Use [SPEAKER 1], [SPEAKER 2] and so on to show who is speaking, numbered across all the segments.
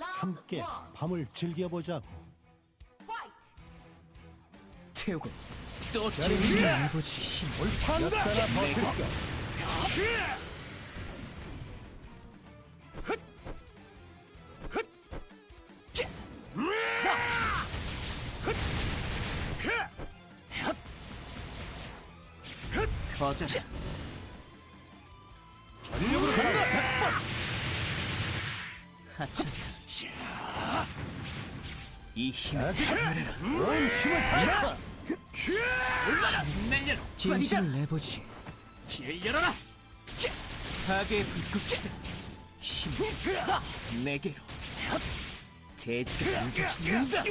[SPEAKER 1] 함께 밤을 즐겨보자고.
[SPEAKER 2] 태우고 또
[SPEAKER 1] 재밌게
[SPEAKER 2] 재미해보지
[SPEAKER 1] 몇 따라 버틸까?
[SPEAKER 2] 터져라 힘을
[SPEAKER 1] 온 힘을 다했어.
[SPEAKER 2] 날려라. 진심을 내보지. 길 열어라. 파괴의 불꽃이다 힘을 내게로. 대지가 안겨진다.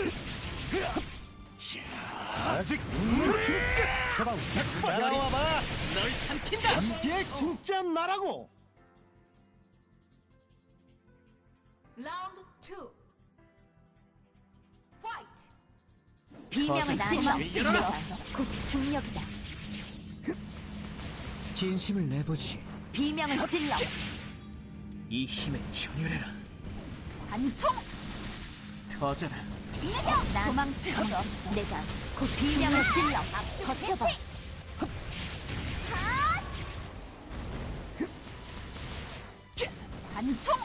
[SPEAKER 1] 아직 있는 힘끝 처방 날아와봐.
[SPEAKER 2] 널 삼킨다.
[SPEAKER 1] 이게 진짜 나라고.
[SPEAKER 3] 라운드 2
[SPEAKER 4] 비명을
[SPEAKER 2] 열어라.
[SPEAKER 4] 곧 중력이다.
[SPEAKER 2] 진심을 내보지.
[SPEAKER 4] 비명을 질러.
[SPEAKER 2] 이 힘에 전율해라.
[SPEAKER 4] 관통.
[SPEAKER 2] 터져라.
[SPEAKER 4] 난 도망칠 수 없어. 내가 곧 비명을 질러. 버텨봐. 관통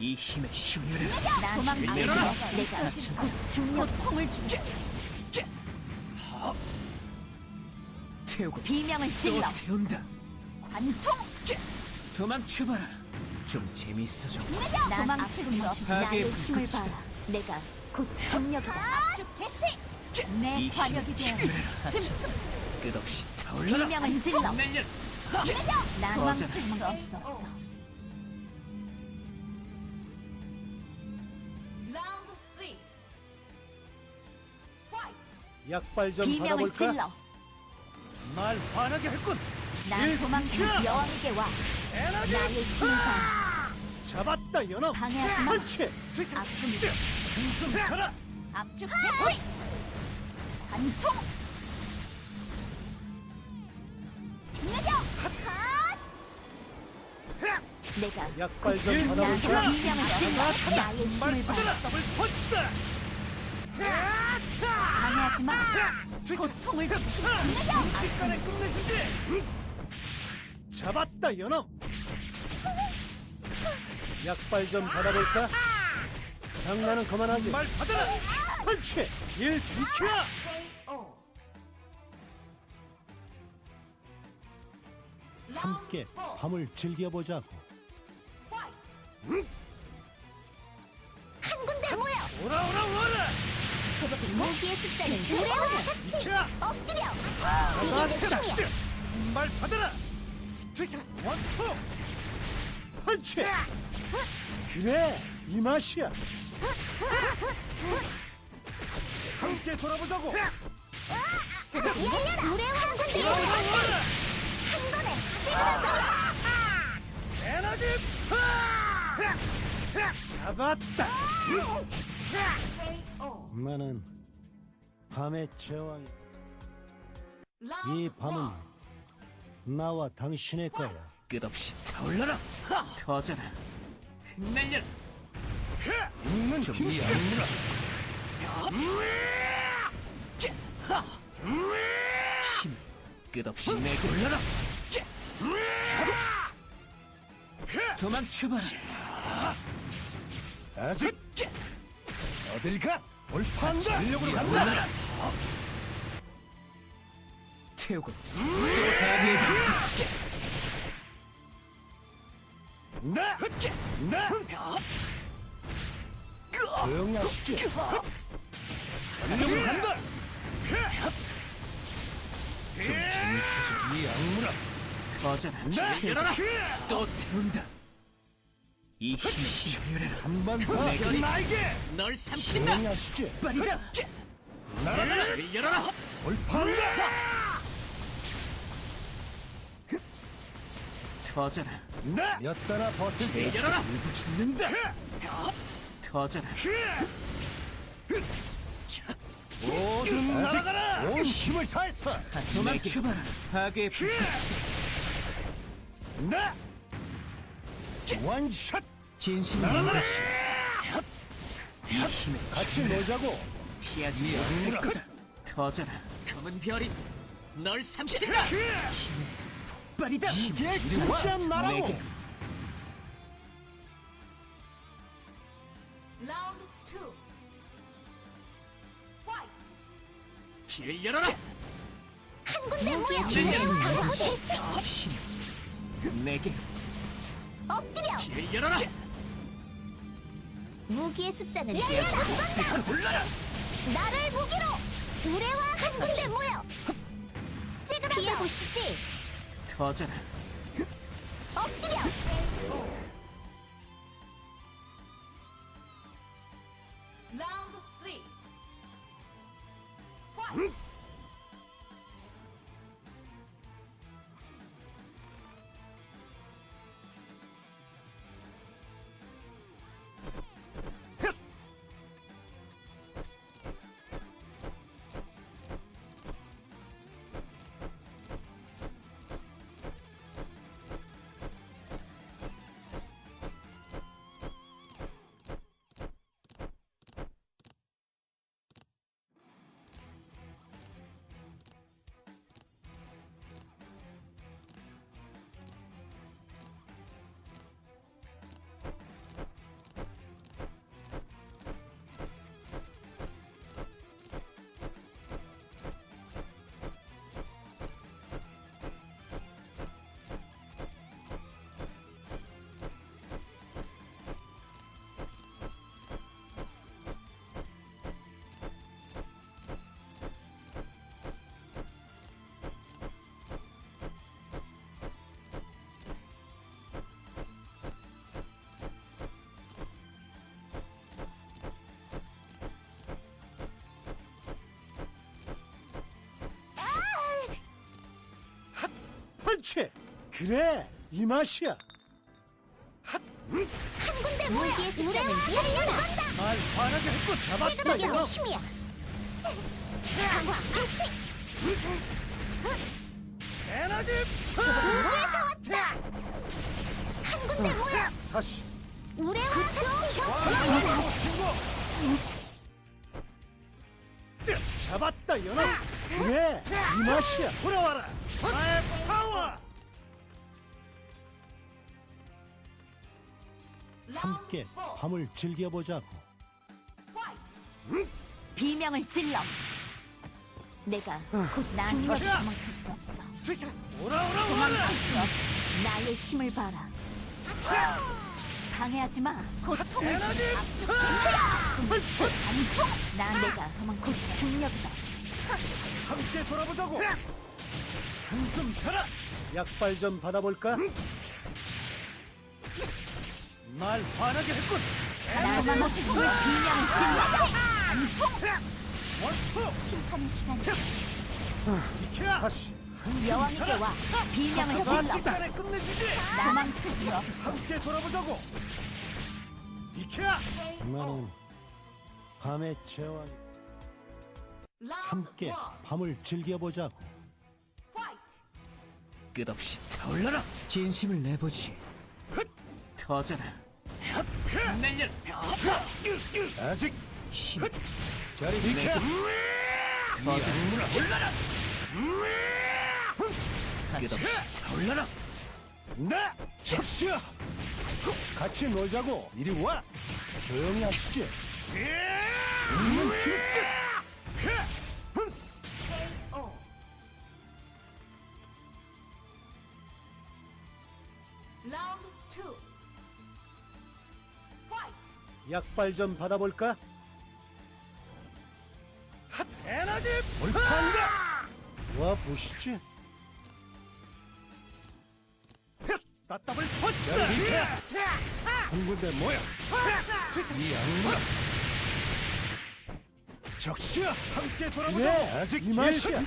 [SPEAKER 2] 이
[SPEAKER 4] 도망칠 수
[SPEAKER 2] 열어라.
[SPEAKER 4] 없어 내가 곧 중력통을 주겠어.
[SPEAKER 2] 태우고
[SPEAKER 4] 비명을
[SPEAKER 2] 또
[SPEAKER 4] 질러.
[SPEAKER 2] 태운다.
[SPEAKER 4] 관통.
[SPEAKER 2] 도망쳐봐라. 좀 재밌어져.
[SPEAKER 4] 난 도망칠 수
[SPEAKER 2] 파괴의
[SPEAKER 4] 나의 힘을
[SPEAKER 2] 불꽃이다.
[SPEAKER 4] 봐라. 내가 곧 중력이다. 압축 개시.
[SPEAKER 2] 내이
[SPEAKER 4] 화력이
[SPEAKER 2] 힘을
[SPEAKER 4] 되어
[SPEAKER 2] 전율해라
[SPEAKER 4] 짐승.
[SPEAKER 2] 끝없이 타올라라.
[SPEAKER 4] 비명을 질러.
[SPEAKER 2] 날려
[SPEAKER 4] 난. 도망칠 수 없어
[SPEAKER 1] 약발 좀
[SPEAKER 4] 비명을
[SPEAKER 1] 받아볼까?
[SPEAKER 4] 질러
[SPEAKER 1] 날 화나게 했군.
[SPEAKER 4] 난
[SPEAKER 1] 비켜!
[SPEAKER 4] 여왕에게 와
[SPEAKER 1] 에너지
[SPEAKER 4] 나의 봐
[SPEAKER 1] 잡았다 연어.
[SPEAKER 4] 방해하지 마. 아픔이
[SPEAKER 1] 한숨 쳐라.
[SPEAKER 4] 압축 관통 내려 내가
[SPEAKER 1] 약발 좀
[SPEAKER 4] 나한테
[SPEAKER 1] 받아볼까?
[SPEAKER 4] 나의 힘을 봐
[SPEAKER 1] 더블 펀치다.
[SPEAKER 4] 방해하지 마 고통을 주시
[SPEAKER 1] 시간에 끝내주지. 잡았다 연어. 약발 좀 받아볼까? 장난은 그만하지. 말 받아라. 펀치. 일 비켜. 함께
[SPEAKER 3] 라운드 4
[SPEAKER 1] 밤을 즐겨보자고.
[SPEAKER 4] 한 군데 모여
[SPEAKER 1] 오라 오라 오라.
[SPEAKER 4] 제법 모기의 숫자는 두레와 같이
[SPEAKER 1] 자.
[SPEAKER 4] 엎드려. 이게 내 힘이야
[SPEAKER 1] 말 받아라. 원투. 펀치. 그래 이 맛이야. 함께 돌아보자고.
[SPEAKER 4] 제법 열려라 군데 모여 한 번에 찌그러져
[SPEAKER 1] 에너지 파! 잡았다. 나는 밤의 제왕. 이 밤은 나와 당신의 거야.
[SPEAKER 2] 끝없이 타올라라. 터져라. 날려 좀
[SPEAKER 1] 힘이
[SPEAKER 2] 재밌어져 힘 끝없이 내게 올라라 도망쳐봐라.
[SPEAKER 1] 아직 어딜 가? 돌파한다. 전력으로 간다.
[SPEAKER 2] 태우고 또 파괴의 불꽃이다
[SPEAKER 1] 나, 나. 조용히 하시지. 전력으로 간다.
[SPEAKER 2] 좀 재밌어져
[SPEAKER 1] 이 악물아.
[SPEAKER 2] 터져라 태워라 또 태운다 이 힘이
[SPEAKER 1] 한번 더.
[SPEAKER 2] 내가
[SPEAKER 1] 나에게.
[SPEAKER 2] 널 삼킨다
[SPEAKER 1] 조용히 하시지.
[SPEAKER 2] 빨리다
[SPEAKER 1] 나를
[SPEAKER 2] 길 열어라
[SPEAKER 1] 돌파한다.
[SPEAKER 2] 터져라
[SPEAKER 1] 나. 몇 달아 버틸
[SPEAKER 2] 길 열어라 짓는다 터져라
[SPEAKER 1] 모든 날아가라. 온 힘을 다했어.
[SPEAKER 2] 도망쳐봐라 불꽃이다
[SPEAKER 1] 나. 원샷.
[SPEAKER 2] 진심을
[SPEAKER 1] 날아가라.
[SPEAKER 2] 이루지 이 힘에
[SPEAKER 5] 같이 놀자고.
[SPEAKER 2] 피하지 못할 거다. 터져라. 검은 별이 널 삼킨다. 힘의 폭발이다.
[SPEAKER 5] 이게 진짜 나라고.
[SPEAKER 1] Round two. Fight.
[SPEAKER 2] 길을 열어라.
[SPEAKER 4] 한 군데 모여
[SPEAKER 2] 진짜.
[SPEAKER 4] 방어 실시
[SPEAKER 2] 힘 내게
[SPEAKER 4] 엎드려
[SPEAKER 2] 길을 열어라.
[SPEAKER 4] 무기의 숫자는 열려라
[SPEAKER 2] 골라라.
[SPEAKER 4] 나를 무기로 우레와 한 집에 모여. 찌그러져 보시지.
[SPEAKER 2] 터져라.
[SPEAKER 4] 엎드려
[SPEAKER 5] 펀치. 그래 이 맛이야.
[SPEAKER 4] 한 군데 모여 무기의 숫자는 열려라
[SPEAKER 5] 말 화나게 했고 잡았다
[SPEAKER 4] 찌그러져
[SPEAKER 5] 이놈.
[SPEAKER 4] 힘이야. 강화 실시
[SPEAKER 5] 에너지
[SPEAKER 4] 우주에서 왔다. 한 군데 모여
[SPEAKER 5] 다시.
[SPEAKER 4] 우레와 같이 격렬하라
[SPEAKER 5] 잡았다 연어. 그래 이 맛이야. 돌아와라.
[SPEAKER 1] Four.
[SPEAKER 5] 밤을 즐겨보자고.
[SPEAKER 4] 비명을 질러. 내가 곧 나니까 도망칠 수 없어. 도망칠 수 없지. 나의 힘을 봐라. 방해하지 마. 고통을 압축해 난 내가 곧 중력이다
[SPEAKER 5] 함께 돌아보자고. 한숨 쳐라. 약발 좀 받아볼까? 날 화나게 했군.
[SPEAKER 4] 나만 없으면 비명을 질러
[SPEAKER 5] 원투.
[SPEAKER 4] 심판의 시간이다
[SPEAKER 5] 비켜. 다시.
[SPEAKER 4] 여왕에게 와 비명을 질러
[SPEAKER 5] 끝내주지.
[SPEAKER 4] 쓸수 없어
[SPEAKER 5] 함께 돌아보자고. 비켜. 나는 밤의 제왕. 함께. 밤을 즐겨보자고.
[SPEAKER 2] 끝없이 타올라라. 진심을 내보지. 터져라. 날려라.
[SPEAKER 5] 아직
[SPEAKER 2] 힘
[SPEAKER 5] 자리 비켜.
[SPEAKER 2] 터져라. 올라라. 끝없이 타올라라.
[SPEAKER 5] 나 접시야. 같이 놀자고. 이리 와. 조용히 하시지. 있 약발 좀 받아볼까? 에너지 불판다. 와 보시지. 따따블 펀치다. 한 군데 모여. 이 악마. 적시야. 함께 돌아보자. 아직 이 맛이야.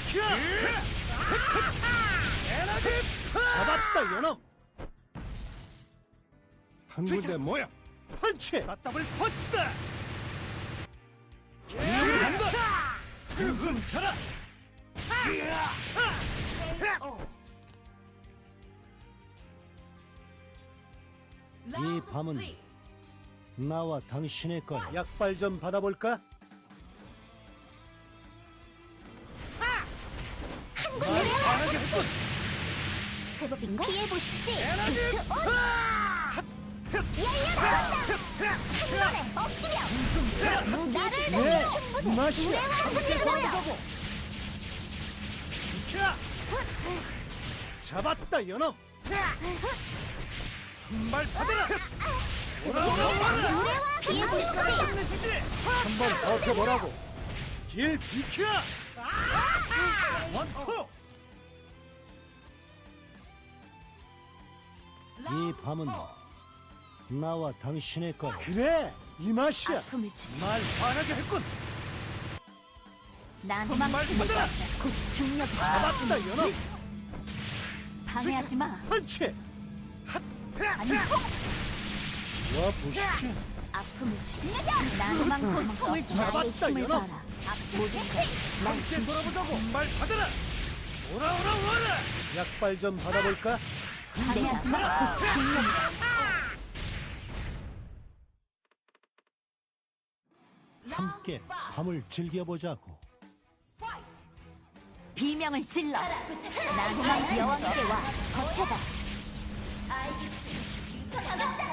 [SPEAKER 5] 에너지 잡았다 요놈. 한 군데 모여. 펀치. 따따블 펀치다. 한숨 쳐라.
[SPEAKER 1] KO.
[SPEAKER 5] 이 밤은.
[SPEAKER 1] 나와 당신의 거 약발 좀 받아볼까?
[SPEAKER 6] 제법인가? 피해보시지 비트 온열 충분해
[SPEAKER 1] 이 맛이야.
[SPEAKER 6] 무례와 함께 하자
[SPEAKER 1] 비켜! 잡았다 연어! 한발 받아라!
[SPEAKER 6] 무례와 피해보시지
[SPEAKER 1] 한번 버텨보라고! 길 비켜! 원투! 이 밤은 나와 당신의 거 그래! 이 맛이야!
[SPEAKER 4] 아픔을 주지.
[SPEAKER 1] 말 화나게 했군! 난말 받아라!
[SPEAKER 4] 곧 중력이
[SPEAKER 1] 잡았다 연어!
[SPEAKER 4] 방해하지 마.
[SPEAKER 1] 펀치!
[SPEAKER 4] 아니,
[SPEAKER 1] 와 보시지!
[SPEAKER 4] 아픔을 주지. 손을 나의
[SPEAKER 1] 잡았다,
[SPEAKER 4] 힘을
[SPEAKER 1] 연어.
[SPEAKER 4] 봐라. 모든
[SPEAKER 1] 함께. 돌아보자고! 말 받아라! 오라 오라 오라! 약발 좀 받아볼까?
[SPEAKER 4] 방해하지 마. 곧 중력이 주지.
[SPEAKER 1] 함께 밤을 즐겨보자고
[SPEAKER 4] 비명을 질러. 나만 여왕에게 와. 버텨봐.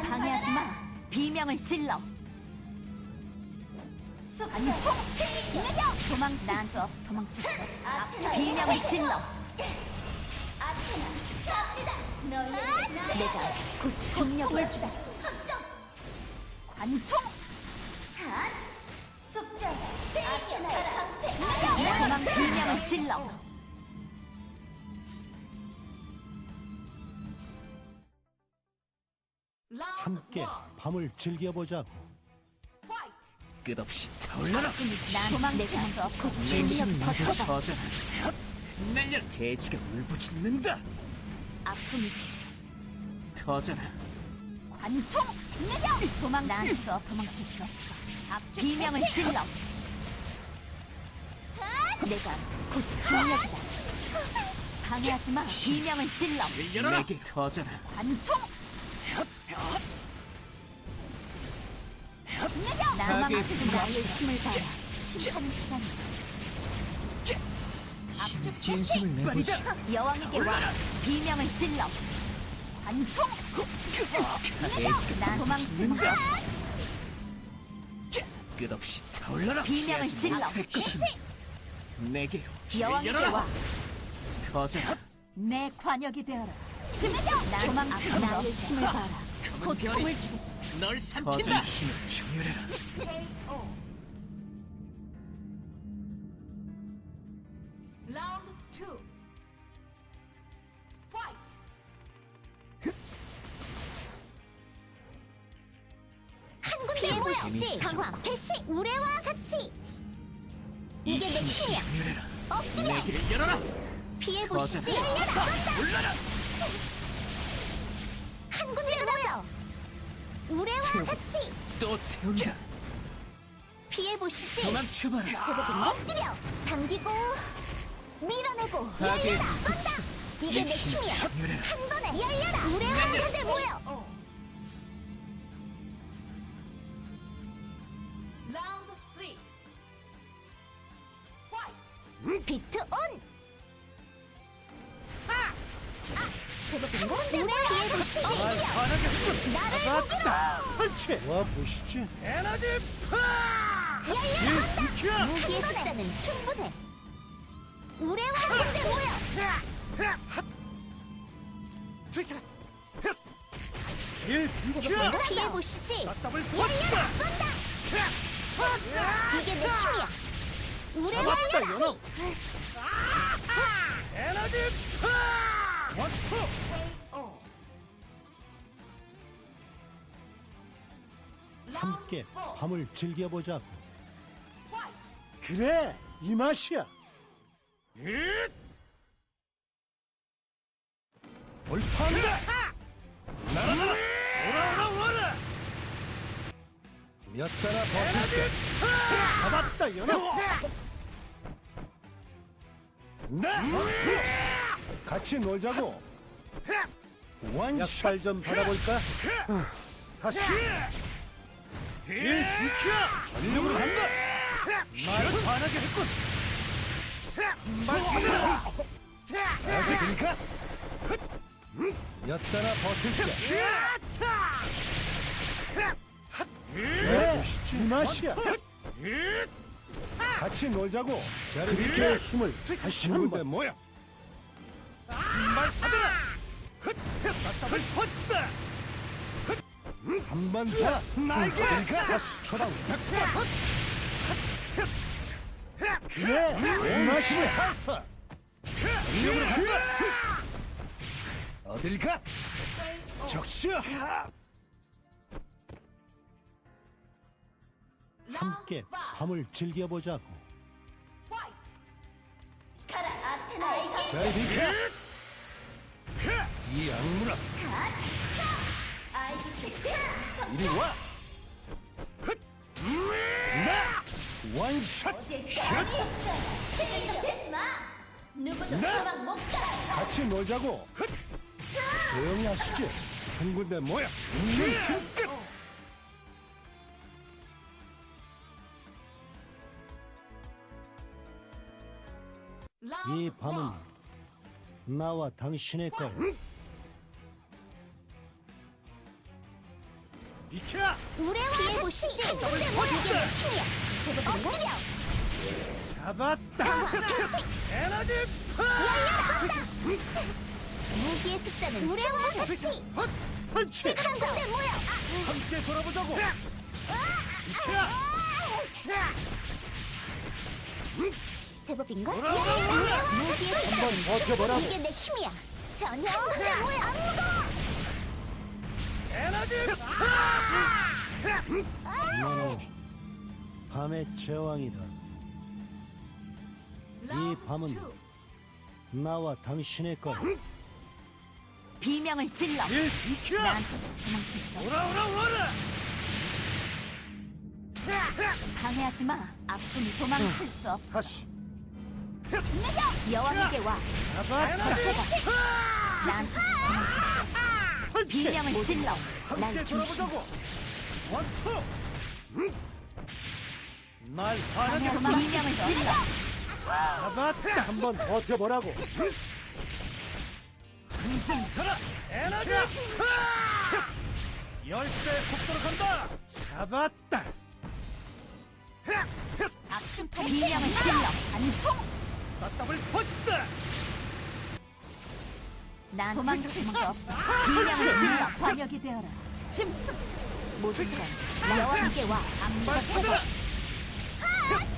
[SPEAKER 4] 방해하지 마. 비명을 질러. 아니, 통! 도망칠 수 없어. 도망칠 수 없어. 비명을 질러. 내가 곧 중력을 주겠어. 관통! 도망 비명을 질러.
[SPEAKER 1] 함께 밤을 즐겨보자고
[SPEAKER 2] 끝없이 타올라라
[SPEAKER 4] 난 도망칠 수 없어. 곧 중력
[SPEAKER 2] 진심을 내고
[SPEAKER 4] 버텨봐.
[SPEAKER 2] 터져라 날려 돼지가 울부짖는다
[SPEAKER 4] 아픔을 주지.
[SPEAKER 2] 터져라
[SPEAKER 4] 관통! 내려! 수 없어. 도망칠 수 없어. 비명을 질러. 내가 곧 중력이다. 방해하지 마. 비명을 질러.
[SPEAKER 2] 열려라 내게 터져라
[SPEAKER 4] 관통! 나만
[SPEAKER 2] 가게
[SPEAKER 4] 나의 힘을. 심판의 시간이야. 압축
[SPEAKER 2] 진심을 내보지
[SPEAKER 4] 여왕에게 와. 비명을 질러. 관통! 난 도망칠 수 없어.
[SPEAKER 2] 끝없이 타올라라
[SPEAKER 4] 비명을 질러.
[SPEAKER 2] 못할 것이다 내게로
[SPEAKER 4] 여왕에게
[SPEAKER 2] 열려라
[SPEAKER 4] 와.
[SPEAKER 2] 터져라
[SPEAKER 4] 내 관역이 되어라. 난 도망칠 수 나의 힘을 봐라. 고통을 주겠어.
[SPEAKER 2] 널 삼킨다 터져라 힘을 충혈해라
[SPEAKER 6] 힘이야 엎드려!
[SPEAKER 2] 열어라!
[SPEAKER 6] 피해 보시지!
[SPEAKER 2] 터져라.
[SPEAKER 6] 열려라
[SPEAKER 2] 올라라!
[SPEAKER 6] 한 군데 모여 우레와 같이!
[SPEAKER 2] 또 태운다!
[SPEAKER 6] 피해 보시지!
[SPEAKER 2] 도망쳐봐라
[SPEAKER 6] 제법은 엎드려! 당기고 밀어내고 열려라! 쏜다! 이게 내 힘이야! 한 번에 열려라 우레와 한 군데 모여 와 보시지!
[SPEAKER 1] 에너지 파!
[SPEAKER 6] 열려
[SPEAKER 1] 길 비켜!
[SPEAKER 6] 무기의 숫자는 충분해 우레와 한 군데 모여! 제법인가? 피해 보시지
[SPEAKER 1] 답답을
[SPEAKER 6] 열려라 쏜다 이게 내 힘이야 우레와 같이
[SPEAKER 1] 연어! 에너지 파! 원투! 함께 밤을 즐겨보자고
[SPEAKER 4] 파이트
[SPEAKER 1] 그래 이 맛이야. 올파한다 날아라 오라 오라 오라 몇 달아 버틸게 잡았다 연어 네! 같이 놀자고! 원샷 좀 받아볼까? 다시 일 비켜! 전력으로 간다! 말을 반하게 했군! 말 받아라! 아직이니까? 몇 달아 버틸게! 그래, 이 맛이야! 같이 놀자고! 자리 비켜! 힘을 다시 한 번! 뭐야? 말 받아라! 답답한 펀치다! 한번 더! 날개! 초당! 그래! 이 맛이네! 이쪽으로 간다! 어딜 가? 적시야! 함께 밤을 즐겨보자고
[SPEAKER 6] 가라 아테나에게
[SPEAKER 1] 잘 비켜! 이 악물아
[SPEAKER 6] 아
[SPEAKER 1] 이리 와! 나! 원샷!
[SPEAKER 6] 마 누구도
[SPEAKER 1] 나!
[SPEAKER 6] 도망 못 가.
[SPEAKER 1] 같이 놀자고! 조용히 하시지! 한 군데 모여! 있는 힘끝! 이 밤은 나와 당신의 거야. 비켜!
[SPEAKER 6] 우레와 피해 보시지. 이게 내 힘이야. 제법 엎드려.
[SPEAKER 1] 잡았다!
[SPEAKER 6] 표시.
[SPEAKER 1] 에너지
[SPEAKER 6] 열렸었다. 무기의 숫자는 우레와 같이.
[SPEAKER 1] 펀! 펀치!
[SPEAKER 6] 한 군데 모여.
[SPEAKER 1] 함께 돌아보자고! 비켜!
[SPEAKER 6] 제법인걸?
[SPEAKER 1] 오라, 오라, 오라!
[SPEAKER 6] 무기의 숫자.
[SPEAKER 1] 한번 버텨보라고!
[SPEAKER 6] 이게 내 힘이야. 전혀 한 군데 모여. 안 무거워.
[SPEAKER 1] 에너지 나는 밤의 제왕이다. 이 밤은 나와 당신의 거야.
[SPEAKER 4] 비명을 질러.
[SPEAKER 1] 일 비켜!
[SPEAKER 4] 나한테서 도망칠 수 없어.
[SPEAKER 1] 오라 오라 오라!
[SPEAKER 4] 방해하지 마. 아픔이 도망칠 수 없어.
[SPEAKER 1] 다시
[SPEAKER 4] 여왕에게 와.
[SPEAKER 1] 잡았다!
[SPEAKER 4] 나한테서 도망칠 수 없어. 비명을 질러.
[SPEAKER 1] 함께
[SPEAKER 4] 날 중심.
[SPEAKER 1] 돌아보자고! 원투! 음? 날 화나게!
[SPEAKER 4] 비명을 질러.
[SPEAKER 1] 잡았다! 한번 버텨보라고! 한숨 쳐라! 에너지! 열배 속도로 간다! 잡았다!
[SPEAKER 4] 악순팔 비명을 질러. 안통.
[SPEAKER 1] 따따블 펀치다!
[SPEAKER 4] 난 도망칠 수 없어. 비명을 질러. 관역이 되어라. 짐승. 모든 건 여왕에게 와.
[SPEAKER 1] 말 받아라!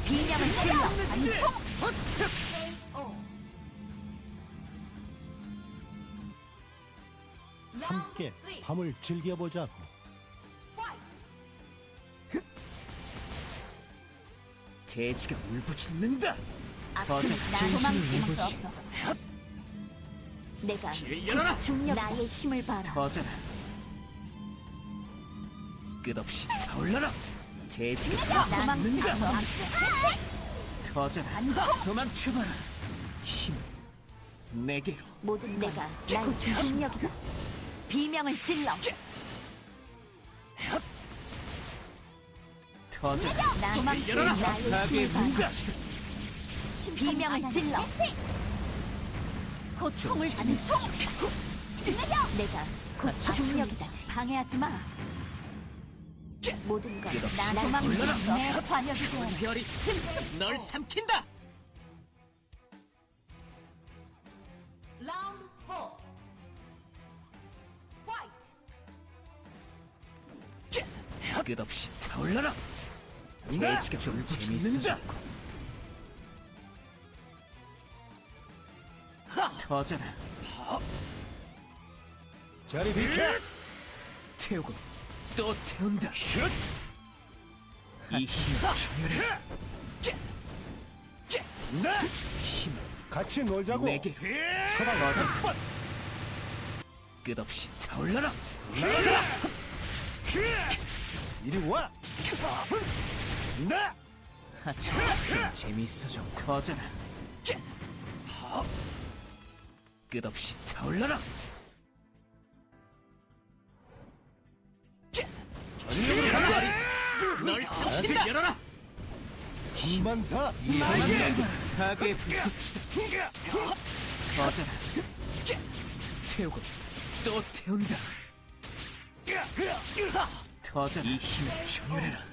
[SPEAKER 4] 비명을 질러. 안통.
[SPEAKER 1] 함께 밤을 즐겨보자고. 돼지가 울부짖는다!
[SPEAKER 4] 아픔이 나 도망칠 수 없어. 내가
[SPEAKER 1] 열어라!
[SPEAKER 4] 중력 나의 힘을 봐라.
[SPEAKER 2] 터져라. 끝없이 타올라라.
[SPEAKER 4] 도망칠 수 없어.
[SPEAKER 2] 터져라. 도망쳐봐라. 힘 내게로.
[SPEAKER 4] 모든 내가 나의 중력이다. 비명을 질러.
[SPEAKER 2] 터져라. 열어라.
[SPEAKER 4] 나의
[SPEAKER 2] 사기의
[SPEAKER 4] 힘을 봐라.
[SPEAKER 2] 문다.
[SPEAKER 4] 비명을 질러. 고통을 주는 속. 내가 곧 중력이다. 방해하지 마. 모든 건
[SPEAKER 2] 끝없이
[SPEAKER 4] 나 도망칠
[SPEAKER 2] 올라라.
[SPEAKER 4] 수 없어. 관역이 되어라.
[SPEAKER 2] 별이
[SPEAKER 4] 짐승.
[SPEAKER 2] 널 삼킨다.
[SPEAKER 4] 라운드 4. 파이트.
[SPEAKER 2] 끝없이 타올라라. 돼지가 울부짖는다. 터져라.
[SPEAKER 1] 자리 비켜!
[SPEAKER 2] 태우고 또 태운다. 이 힘을 정렬해.
[SPEAKER 1] 나!
[SPEAKER 2] 힘
[SPEAKER 1] 같이 놀자고!
[SPEAKER 2] 내게 맞아.
[SPEAKER 1] 번!
[SPEAKER 2] 끝없이 타올라라.
[SPEAKER 1] 이리 와! 나!
[SPEAKER 2] 하찮아 좀 재미있어 좀 터져라. 끝없이 타올라라.
[SPEAKER 1] 전력으로 간다!
[SPEAKER 2] 널 삼킨다 열어라
[SPEAKER 1] 한번 더.
[SPEAKER 2] 나에게 가게 불붙이다 터져라 태우고 또 태운다 터져라 이 힘을 정렬해라